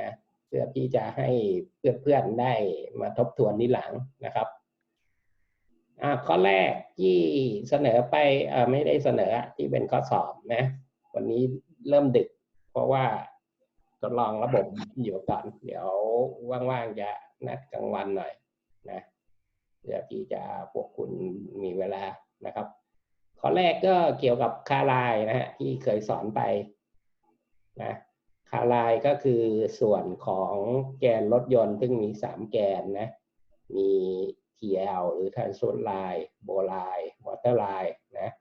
นะเพื่อที่จะให้เพื่อนๆได้มาทบทวนทีหลังนะครับอ่าข้อแรกที่เสนอไปอ่อไม่ได้เสนอที่เป็นข้อสอบนะ วันนี้เริ่มดึก เพราะว่าทดลองระบบอยู่ก่อน เดี๋ยวว่างๆจะนัดกลางวันหน่อยนะเพื่อที่จะพวกคุณมีเวลานะครับ ข้อแรกก็เกี่ยวกับคาลายนะฮะที่เคยสอนไปนะ คาลายก็คือส่วนของแกนรถยนต์ ซึ่งมีสามแกนนะ มี TL หรือ Transport Line b o Line Water Line นะ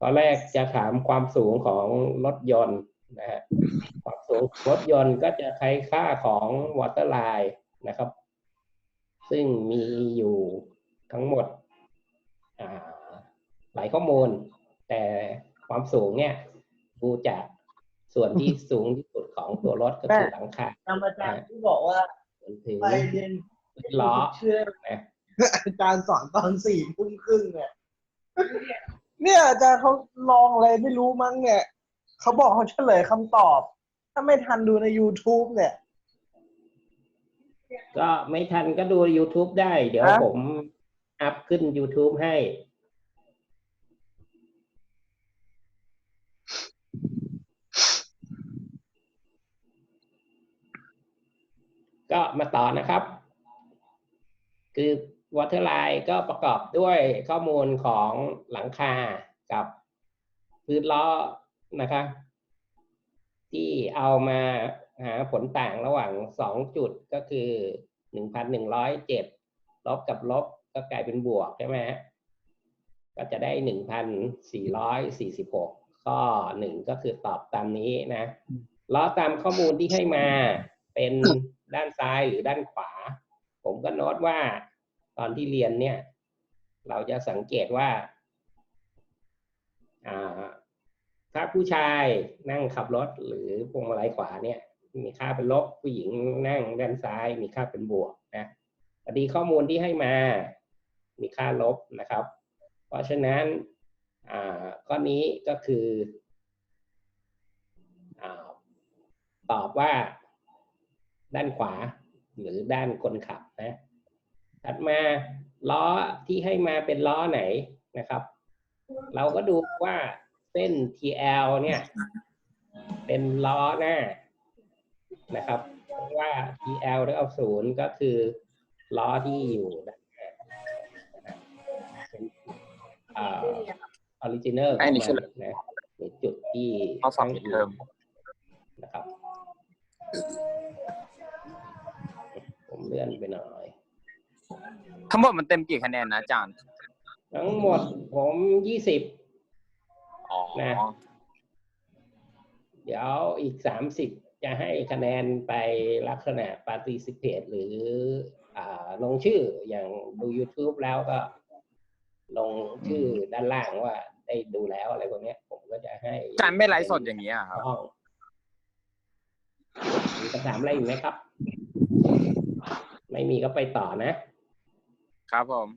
ตอนแรกจะถามความสูงของรถยนต์นะฮะความสูงรถยนต์ก็จะใช้ค่าของ Water Line นะครับ ซึ่งมีอยู่ทั้งหมดหลายข้อมูล แต่ความสูงเนี่ยดูจาก ส่วนที่สูงที่สุดของตัวรถก็คือหลังคาจำอาจารย์ที่บอกว่าจนถึงไปเรียนล้อเชื่อนะอาจารย์สอนตอนสี่ทุ่มครึ่งเนี่ยเนี่ยอาจารย์เขาลองอะไรไม่รู้มั้งเนี่ยเขาบอกเขาเฉลยคำตอบ ถ้าไม่ทันดูใน YouTube เนี่ย ก็ไม่ทันก็ดู YouTube ได้ เดี๋ยวฮะผมอัพขึ้น YouTube ให้ ก็มาต่อนะครับ คือ Waterline ก็ประกอบด้วยข้อมูลของหลังคากับพื้นล้อนะครับที่เอามาหาผลต่างระหว่างสองจุดก็คือหนึ่งพันหนึ่งร้อยเจ็ดลบกับลบก็กลายเป็นบวกใช่ไหมฮะก็จะได้หนึ่งพันสี่ร้อยสี่สิบหกข้อหนึ่งก็คือตอบตามนี้นะ ล้อตามข้อมูลที่ให้มาเป็น ด้านซ้ายหรือด้านขวา ผมก็โน้ตว่าตอนที่เรียนเนี่ย เราจะสังเกตว่าถ้าผู้ชายนั่งขับรถหรือพวงมาลัยขวาเนี่ย มีค่าเป็นลบผู้หญิงนั่งด้านซ้าย มีค่าเป็นบวกนะพอดีข้อมูลที่ให้มา มีค่าลบนะครับ เพราะฉะนั้นข้อนี้ก็คืออตอบว่า ด้านขวา หรือด้านคนขับนะถัดมาล้อที่ให้มาเป็นล้อไหนนะครับ เราก็ดูว่าเส้น TL เนี่ย เป็นล้อหน้านะครับเพราะว่า TL เท่ากับศูนย์ก็คือล้อที่อยู่ด้านหน้านะครับเป็นอ่าออริจินัลไอ้นี่คือนะหรือจุดที่ข้อสอบปิดเทอมนะครับ ผมเลื่อนไปหน่อย ทั้งหมดมันเต็มกี่คะแนนนะอาจารย์ ทั้งหมดผมยี่สิบอ๋อ นะ เดี๋ยวอีกสามสิบจะให้คะแนนไปลักษณะ participate หรืออ่าลงชื่ออย่างดู YouTube แล้วก็ ลงชื่อด้านล่างว่าได้ดูแล้วอะไรพวกเนี้ย ผมก็จะให้อาจารย์ไม่ไลฟ์สดอย่างนี้ยครับ ห้องมีคำถามอะไรอีกไหมครับ ไม่มีก็ไปต่อนะ ครับผม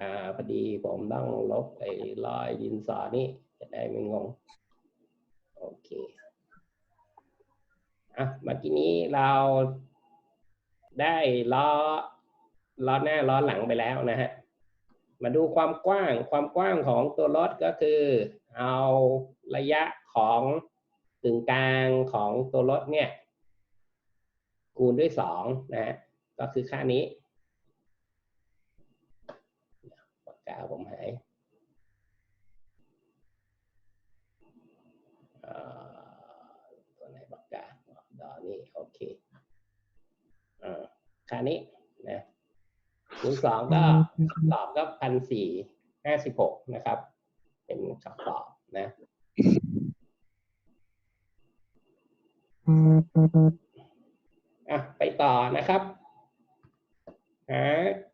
อ่าพอดีผมต้องลบไอ้รอยดินสอนี่จะได้ไม่งง โอเค อะเมื่อกี้นี้เราได้ล้อล้อหน้าล้อหลังไปแล้วนะฮะ มาดูความกว้าง ความกว้างของตัวรถก็คือ เอาระยะของกึ่งกลางของตัวรถเนี่ย คูณด้วยสองนะฮะก็คือค่านี้ปากกาผมหายตัวไหนปากกาดอนี่โอเคอ่าค่านี้นะคูณสองก็คำตอบก็พันสี่ห้าสิบหกนะครับ เป็นคำตอบนะ อะไปต่อนะครับหา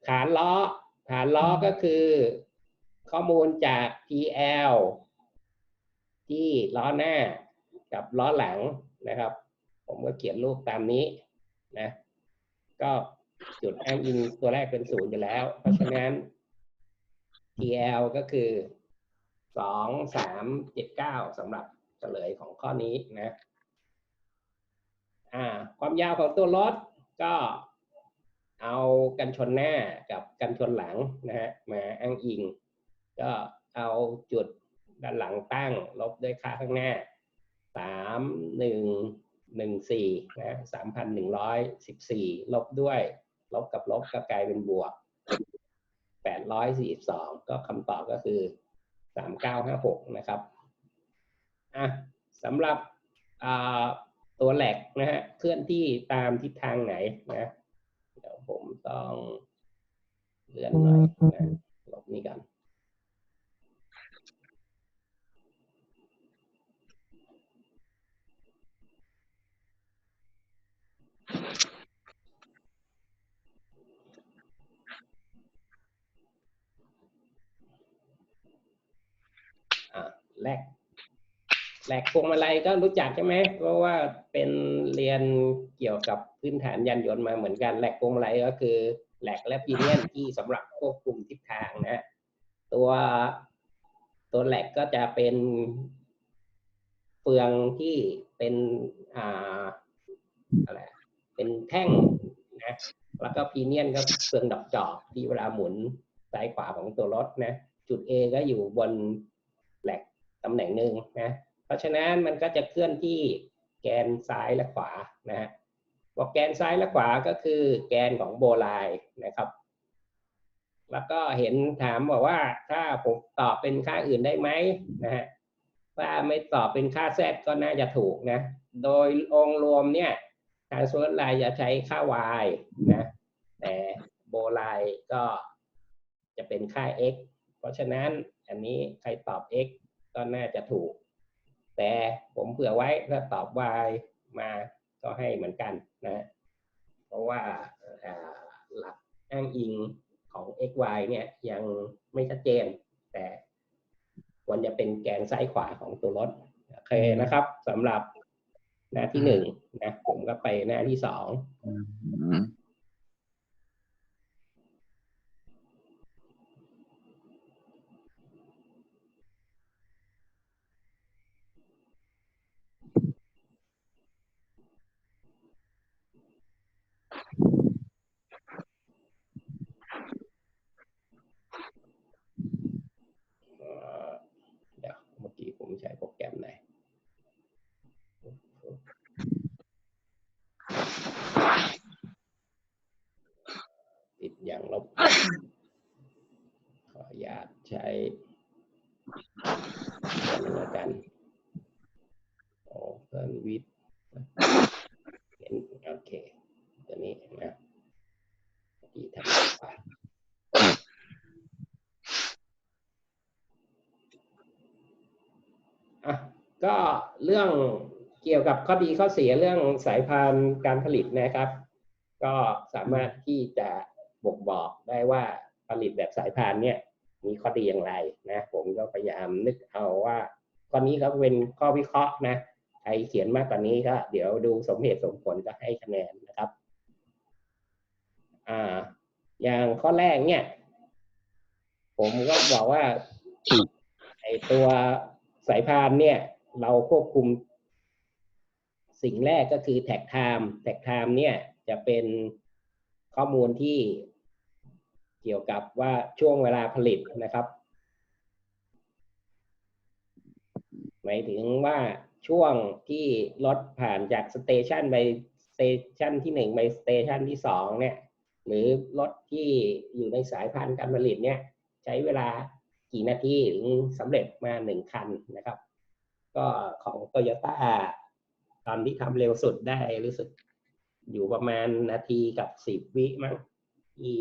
ฐานล้อฐานล้อก็คือ ข้อมูลจาก PL ที่ล้อหน้ากับล้อหลังนะครับ ผมก็เขียนรูปตามนี้นะ ก็จุดอ้างอิงตัวแรกเป็นศูนย์อยู่แล้ว เพราะฉะนั้น PL ก็คือสองสามเจ็ดเก้าสำหรับเฉลยของข้อนี้นะอ่า ความยาวของตัวรถก็เอากันชนหน้ากับกันชนหลังนะฮะมาอ้างอิง ก็เอาจุดด้านหลังตั้งลบด้วยค่าข้างหน้าสามหนึ่งหนึ่งสี่นะสามพันหนึ่งร้อยสิบสี่ลบด้วย ลบกับลบก็กลายเป็นบวกแปดร้อยสี่สองก็คำตอบก็คือสามเก้าห้าหกนะครับอะสำหรับอ่า ตัวแหลกนะฮะเคลื่อนที่ตามทิศทางไหนนะเดี๋ยวผมต้องเลื่อนหน่อยนะลบนี้กันอ่าแลก แหลกพวงมาลัยก็รู้จักใช่ไหมเพราะว่าเป็นเรียนเกี่ยวกับพื้นฐานยานยนต์มาเหมือนกันแหลกพวงมาลัยก็คือแหลกและพีเนียนที่สำหรับควบคุมทิศทางนะตัวตัวแหลกก็จะเป็นเฟืองที่เป็นอ่าอะไรเป็นแท่งนะแล้วก็พีเนียนก็เฟืองดอกจอกที่เวลาหมุนซ้ายขวาของตัวรถนะ จุด A ก็อยู่บนแหลกตำแหน่งหนึ่งนะ ราะฉะนั้นมันก็จะเคลื่อนที่แกนซ้ายและขวานะฮะบอกแกนซ้ายและขวาก็คือแกนของโบไลนะครับ แล้วก็เห็นถามบอกว่าถ้าผมตอบเป็นค่าอื่นได้ไหมนะฮะถ้าไม่ตอบเป็นค่าแซดก็น่าจะถูกนะ โดยองรวมเนี่ยทางโซลไลจะใช้ค่า y นะแต่โบไลก็จะเป็นค่า x เพราะฉะนั้นอันนี้ใครตอบ x ก็น่าจะถูก แต่ผมเผื่อไว้ถ้าตอบ y มาก็ให้เหมือนกันนะ เพราะว่าอ่าหลักอ้างอิงของ x y เนี่ยยังไม่ชัดเจน แต่ควรจะเป็นแกนซ้ายขวาของตัวรถโอเคนะครับสำหรับหน้าที่หนึ่งนะผมก็ไปหน้าที่สอง อืม เอ่อเดี๋ยวเมื่อ กี้ผมใช้โปรแกรมไหนติดอย่างลบ ขออนุญาตใช้ตัวนี้แล้วกันโอเพิ่มวิดเห็นโอเค ตัวนี้นะที่ทำไปอะ ก็เรื่องเกี่ยวกับข้อดีข้อเสียเรื่องสายพานการผลิตนะครับ ก็สามารถที่จะบ่งบอกได้ว่าผลิตแบบสายพานเนี่ยมีข้อดีอย่างไรนะผมก็พยายามนึกเอาว่าข้อนี้ก็เป็นข้อวิเคราะห์นะใครเขียนมากกว่านี้ก็เดี๋ยวดูสมเหตุสมผลก็ให้คะแนนนะครับอ่าอย่างข้อแรกเนี่ย ผมก็บอกว่าไอตัวสายพานเนี่ย เราควบคุม สิ่งแรกก็คือแท็กไทม์แท็กไทม์เนี่ยจะเป็นข้อมูลที่เกี่ยวกับว่าช่วงเวลาผลิตนะครับ หมายถึงว่าช่วงที่รถผ่านจากสเตชันไปสเตชันที่หนึ่งไปสเตชันที่สองเนี่ย หรือรถที่อยู่ในสายพานธุ์การผลิตเนี่ย ใช้เวลากี่นาทีถึงสำเร็จมาหนึ่งคันนะครับ ก็ของโตโยต้าตอนที่ทำเร็วสุดได้รู้สึก อยู่ประมาณนาทีกับสิบวิมั้งที่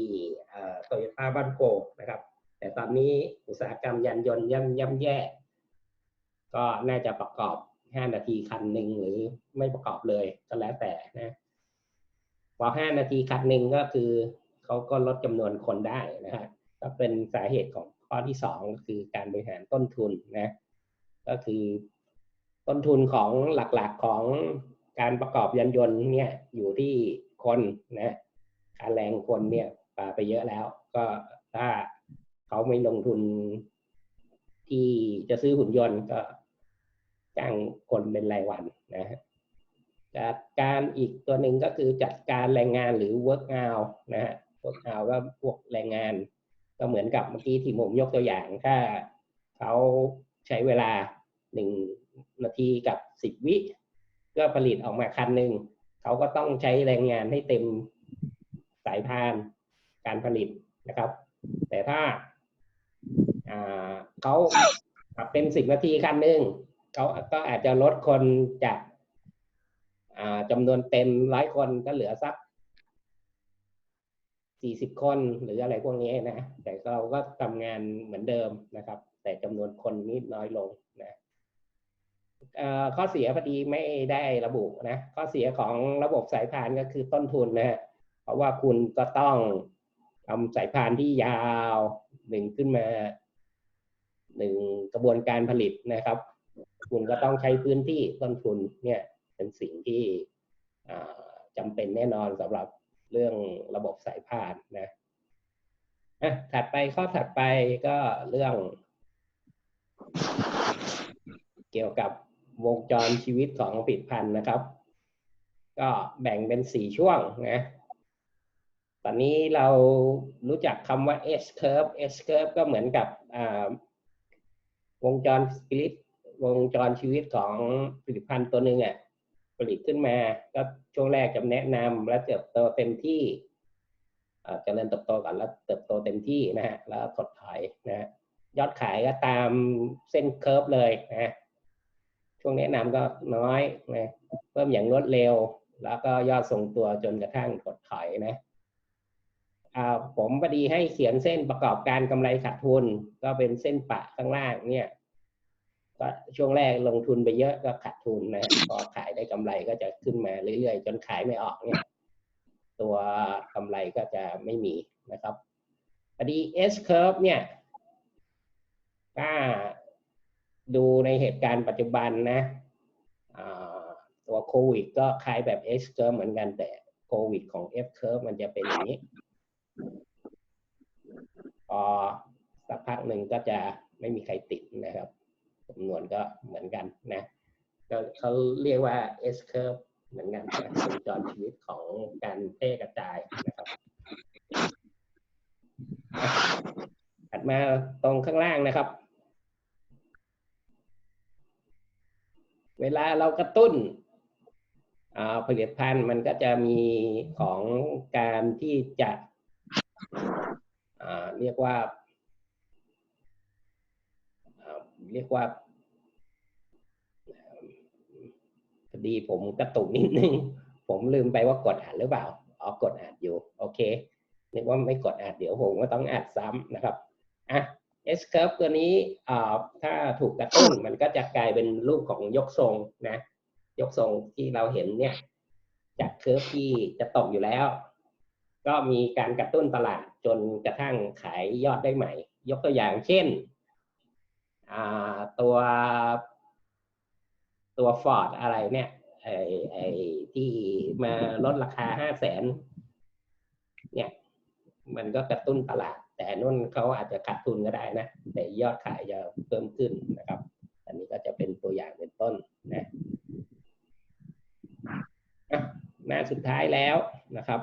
โตโยต้าบ้านโกนะครับ แต่ตอนนี้อุตสาหกรรมยานยนต์ย่ำย่ำแย่ ก็น่าจะประกอบห้านาทีคันหนึ่งหรือไม่ประกอบเลยก็แล้วแต่นะพอห้านาทีคันหนึ่งก็คือเขาก็ลดจำนวนคนได้นะฮะก็เป็นสาเหตุของข้อที่สองก็คือการบริหารต้นทุนนะ ก็คือ ต้นทุนของหลักๆของการประกอบยานยนต์เนี่ยอยู่ที่คนนะค่าแรงคนเนี่ยปาไปเยอะแล้ว ก็ถ้าเขาไม่ลงทุนที่จะซื้อหุ่นยนต์ก็จ้างคนเป็นรายวันนะฮะจัดการอีกตัวหนึ่งก็คือจัดการแรงงานหรือ work out นะฮะ work out ก็พวกแรงงาน ก็เหมือนกับเมื่อกี้ที่ผมยกตัวอย่าง ถ้าเขาใช้เวลาหนึ่ง นาทีกับสิบวิ ก็ผลิตออกมาคันหนึ่งเขาก็ต้องใช้แรงงานให้เต็มสายพานการผลิตนะครับ แต่ถ้าเขาขับเต็มสิบนาทีคันหนึ่งเขาก็อาจจะลดคนจากจำนวนเต็มร้อยคนก็เหลือสักสี่สิบคนหรืออะไรพวกนี้นะ แต่เราก็ทำงานเหมือนเดิมนะครับ แต่จำนวนคนนี้น้อยลงนะ ข้อเสียพอดีไม่ได้ระบุนะข้อเสียของระบบสายพานก็คือต้นทุนนะเพราะว่าคุณก็ต้องทำสายพานที่ยาวหนึ่งขึ้นมาหนึ่งกระบวนการผลิตนะครับ คุณก็ต้องใช้พื้นที่ต้นทุนเนี่ยเป็นสิ่งที่จำเป็นแน่นอนสำหรับเรื่องระบบสายพานนะอะถัดไปข้อถัดไปก็เรื่อง เกี่ยวกับ วงจรชีวิตของผลิตภัณฑ์นะครับ ก็แบ่งเป็นสี่ช่วงนะ ตอนนี้เรารู้จักคำว่า S curve S curve ก็เหมือนกับวงจรชีวิตวงจรชีวิตของผลิตภัณฑ์ตัวหนึ่งอะผลิตขึ้นมาก็ช่วงแรกจะแนะนำและเติบโตเต็มที่เจริญเติบโตก่อนแล้วเติบโตเต็มที่นะฮะแล้วถดถอยนะฮะยอดขายก็ตามเส้นเคอร์ฟเลยนะ ช่วงแนะนำก็น้อยนะเพิ่มอย่างรวดเร็ว แล้วก็ยอดทรงตัวจนกระทั่งถดถอยนะผมพอดีให้เขียนเส้นประกอบการกำไรขาดทุน ก็เป็นเส้นปะข้างล่างเนี่ยก็ช่วงแรกลงทุนไปเยอะก็ขาดทุนนะพอขายได้กำไรก็จะขึ้นมาเรื่อยๆ จนขายไม่ออกเนี่ย ตัวกำไรก็จะไม่มีนะครับพอดี S curve เนี่ยถ้า ดูในเหตุการณ์ปัจจุบันนะตัวโควิดก็คล้ายแบบ S curve เหมือนกันแต่โควิดของ F curve มันจะเป็นอย่างนี้พอสักพักหนึ่งก็จะไม่มีใครติดนะครับจำนวนก็เหมือนกันนะก็เขาเรียกว่า S curve เหมือนกันนะวงจรชีวิตของการแพร่กระจายนะครับ ถัดมาตรงข้างล่างนะครับ เวลาเรากระตุ้นผลิตภัณฑ์มันก็จะมีของการที่จะเรียกว่าอ่าเรียกว่าพอดีผมกระตุกนิดนึง ผมลืมไปว่ากดอัดหรือเปล่าอ๋อกดอัดอยู่ โอเคนึกว่าไม่กดอัดเดี๋ยวผมก็ต้องอัดซ้ำนะครับอะ S curve ตัวนี้อ่าถ้าถูกกระตุ้นมันก็จะกลายเป็นรูปของยกทรงนะ ยกทรงที่เราเห็นเนี่ย จากเคอร์ฟที่จะตกอยู่แล้ว ก็มีการกระตุ้นตลาดจนกระทั่งขายยอดได้ใหม่ ยกตัวอย่างเช่นอ่าตัวตัวฟอร์ดอะไรเนี่ยไอ้ไอ้ที่มาลดราคาห้าแสนเนี่ย มันก็กระตุ้นตลาด แต่นุ่นเขาอาจจะขาดทุนก็ได้นะ แต่ยอดขายจะเพิ่มขึ้นนะครับ อันนี้ก็จะเป็นตัวอย่างเป็นต้นนะอะหน้าสุดท้ายแล้วนะครับ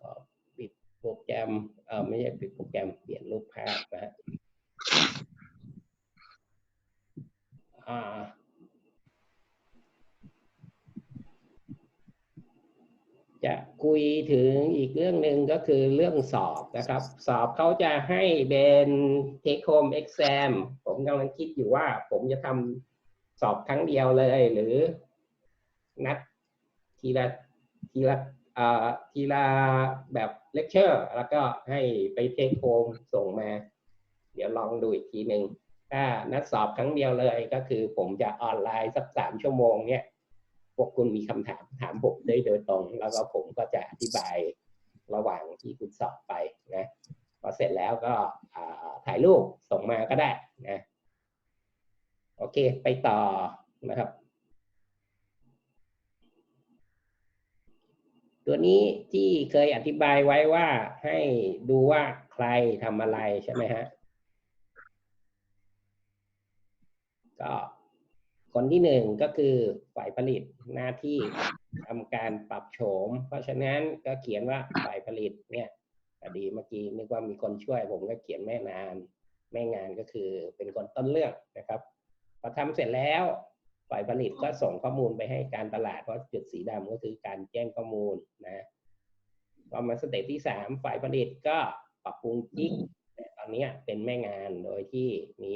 ขอปิดโปรแกรมเออไม่ใช่ปิดโปรแกรมเปลี่ยนรูปภาพนะฮะอ่า จะ คุยถึงอีกเรื่องหนึ่งก็คือเรื่องสอบนะครับ สอบเขาจะให้เป็น take home exam ผมกำลังคิดอยู่ว่าผมจะทำสอบครั้งเดียวเลย หรือนัดทีละทีละอ่าทีละแบบเลคเชอร์แล้วก็ให้ไป take home ส่งมา เดี๋ยวลองดูอีกทีหนึ่งถ้านัดสอบครั้งเดียวเลยก็คือผมจะออนไลน์สักสามชั่วโมงเนี่ย พวกคุณมีคำถามถามผมได้โดยตรง แล้วก็ผมก็จะอธิบายระหว่างที่คุณสอบไปนะพอเสร็จแล้วก็ถ่ายรูปส่งมาก็ได้นะโอเค ไปต่อนะครับ ตัวนี้ที่เคยอธิบายไว้ว่าให้ดูว่าใครทำอะไรใช่ไหมฮะก็ คนที่หนึ่งก็คือฝ่ายผลิตหน้าที่ทำการปรับโฉม เพราะฉะนั้นก็เขียนว่าฝ่ายผลิตเนี่ยอดีเมื่อกี้นึกว่ามีคนช่วยผมก็เขียนแม่นานแม่งานก็คือเป็นคนต้นเรื่องนะครับพอทำเสร็จแล้วฝ่ายผลิตก็ส่งข้อมูลไปให้การตลาดเพราะจุดสีดำก็คือการแจ้งข้อมูลนะพอมาสเต็ปที่สามฝ่ายผลิตก็ปรับปรุงจิ๊กแต่ตอนนี้เป็นแม่งานโดยที่มี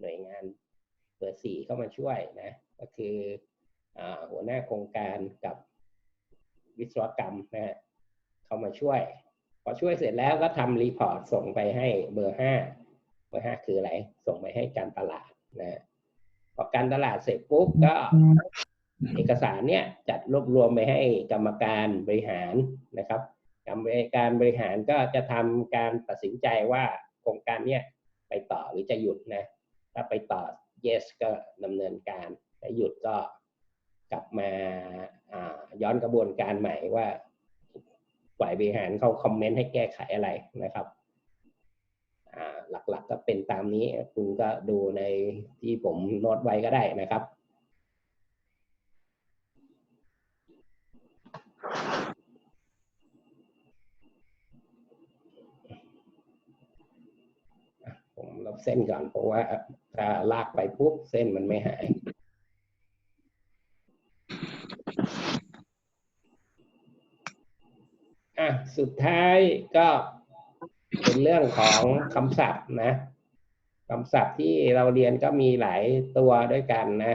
หน่วยงาน เบอร์สี่เข้ามาช่วยนะก็คืออหัวหน้าโครงการกับวิศวกรรมนะฮะเข้ามาช่วย พอช่วยเสร็จแล้วก็ทำรีพอร์ตส่งไปให้เบอร์ห้าเบอร์ห้าคืออะไร ส่งไปให้การตลาดนะพอการตลาดเสร็จปุ๊บก็เอกสารเนี่ยจัดรวบรวมไปให้กรรมการบริหารนะครับกรรมการบริหารก็จะทำการตัดสินใจว่าโครงการเนี่ยไปต่อหรือจะหยุดนะถ้าไปต่อ yes ก็ดำเนินการถ้าหยุดก็กลับมาย้อนกระบวนการใหม่ว่าฝ่ายบริหารเขาคอมเมนต์ให้แก้ไขอะไรนะครับหลักๆก็เป็นตามนี้ คุณก็ดูในที่ผมโน้ตไว้ก็ได้นะครับผมลบเส้นก่อนเพราะว่า ถ้าลากไปปุ๊บเส้นมันไม่หายอะสุดท้ายก็เป็นเรื่องของคำศัพท์นะคำศัพท์ที่เราเรียนก็มีหลายตัวด้วยกันนะ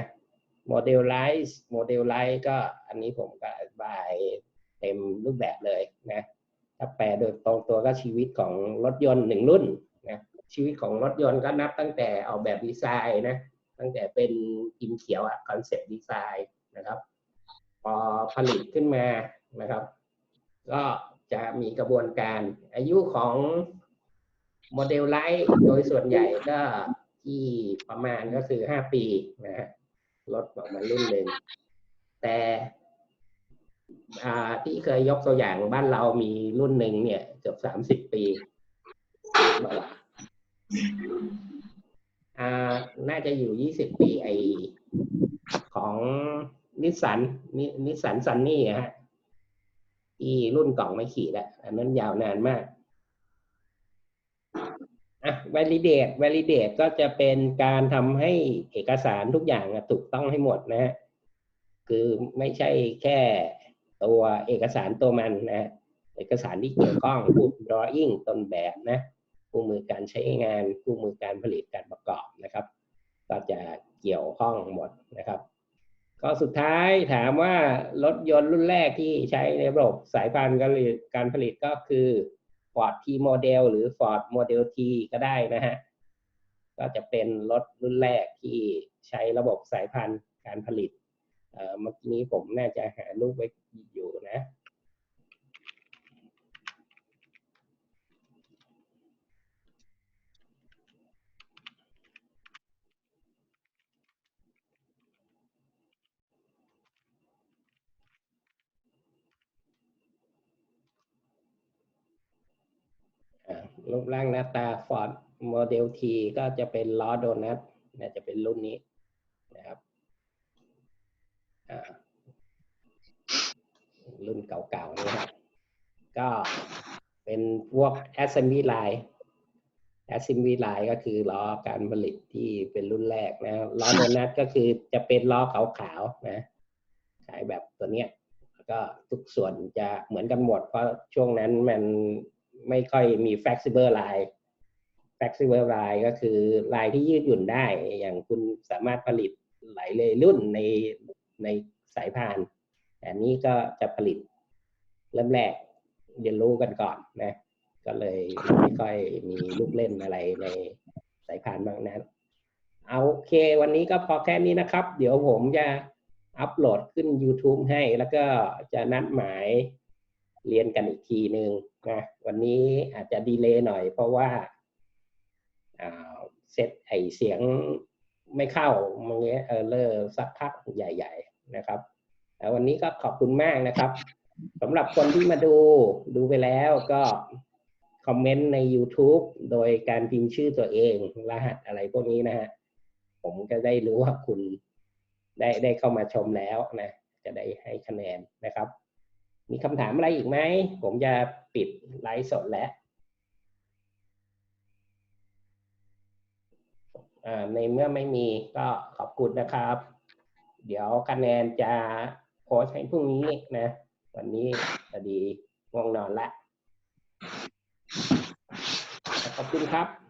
modelize modelize ก็อันนี้ผมก็อธิบายเต็มรูปแบบเลยนะถ้าแปลโดยตรงตัวก็ชีวิตของรถยนต์หนึ่งรุ่น ชีวิตของรถยนต์ก็นับตั้งแต่ออกแบบดีไซน์นะตั้งแต่เป็นพิมพ์เขียวอะคอนเซ็ปต์ดีไซน์นะครับ พอผลิตขึ้นมานะครับ ก็จะมีกระบวนการอายุของโมเดลไลท์โดยส่วนใหญ่ก็ที่ประมาณก็คือห้าปีนะฮะรถออกมารุ่นหนึ่งแต่ที่เคยยกตัวอย่างบ้านเรามีรุ่นหนึ่งเนี่ย เกือบสามสิบปี อ่าน่าจะอยู่ยี่สิบปีไอของนิสสันนิสสันซันนี่ฮะที่รุ่นกล่องไม่ขีดอะอันนั้นยาวนานมากอะ validate validate ก็จะเป็นการทำให้เอกสารทุกอย่างถูกต้องให้หมดนะฮะคือไม่ใช่แค่ตัวเอกสารตัวมันนะ เอกสารที่เกี่ยวข้องพวก drawing ต้นแบบนะ คู่มือการใช้งานคู่มือการผลิตการประกอบนะครับ ก็จะเกี่ยวข้องหมดนะครับก็สุดท้ายถามว่ารถยนต์รุ่นแรกที่ใช้ในระบบสายพานการผลิตการผลิตก็คือ Ford T Model หรือ Ford Model T ก็ได้นะฮะก็จะเป็นรถรุ่นแรกที่ใช้ระบบสายพานธุ์การผลิตเอ่อเมื่อกี้นี้ผมน่าจะหารูปไว้อยู่นะ อ่า รูปร่างหน้าตา Ford Model T ก็จะเป็นล้อโดนัทน่าจะเป็นรุ่นนี้นะครับรุ่นเก่าๆนี่ครับก็เป็นพวก assembly line assembly line ก็คือล้อการผลิตที่เป็นรุ่นแรกนะล้อโดนัทก็คือจะเป็นล้อขาวๆนะขายแบบตัวเนี้ยก็ทุกส่วนจะเหมือนกันหมดเพราะช่วงนั้นมัน ไม่ค่อยมี flexible line flexible line ก็คือลายที่ยืดหยุ่นได้ อย่างคุณสามารถผลิตหลายเลยรุ่นในในสายพานแต่นี้ก็จะผลิตเริ่มแรกเรียนรู้กันก่อนนะ ก็เลยไม่ค่อยมีลูกเล่นอะไรในสายพานบางนั้น เอาโอเค วันนี้ก็พอแค่นี้นะครับ เดี๋ยวผมจะอัปโหลดขึ้น YouTube ให้ แล้วก็จะนัดหมายเรียนกันอีกทีหนึ่ง นะวันนี้อาจจะดีเลย์หน่อยเพราะว่าเซตไอเสียงไม่เข้ามันเงี้ยเออเลอร์สักพักใหญ่ ๆนะครับแล้ววันนี้ก็ขอบคุณมากนะครับสำหรับคนที่มาดูดูไปแล้วก็คอมเมนต์ใน YouTube โดยการพิมพ์ชื่อตัวเอง รหัสอะไรพวกนี้นะฮะ ผมก็ได้รู้ว่าคุณได้ได้เข้ามาชมแล้วนะ จะได้ให้คะแนนนะครับ มีคำถามอะไรอีกไหม ผมจะ ปิดไลฟ์สดแล้วในเมื่อไม่มีก็ขอบคุณนะครับ เดี๋ยวคะแนนจะโพสให้พรุ่งนี้นะ วันนี้พอดีง่วงนอนละ ขอบคุณครับ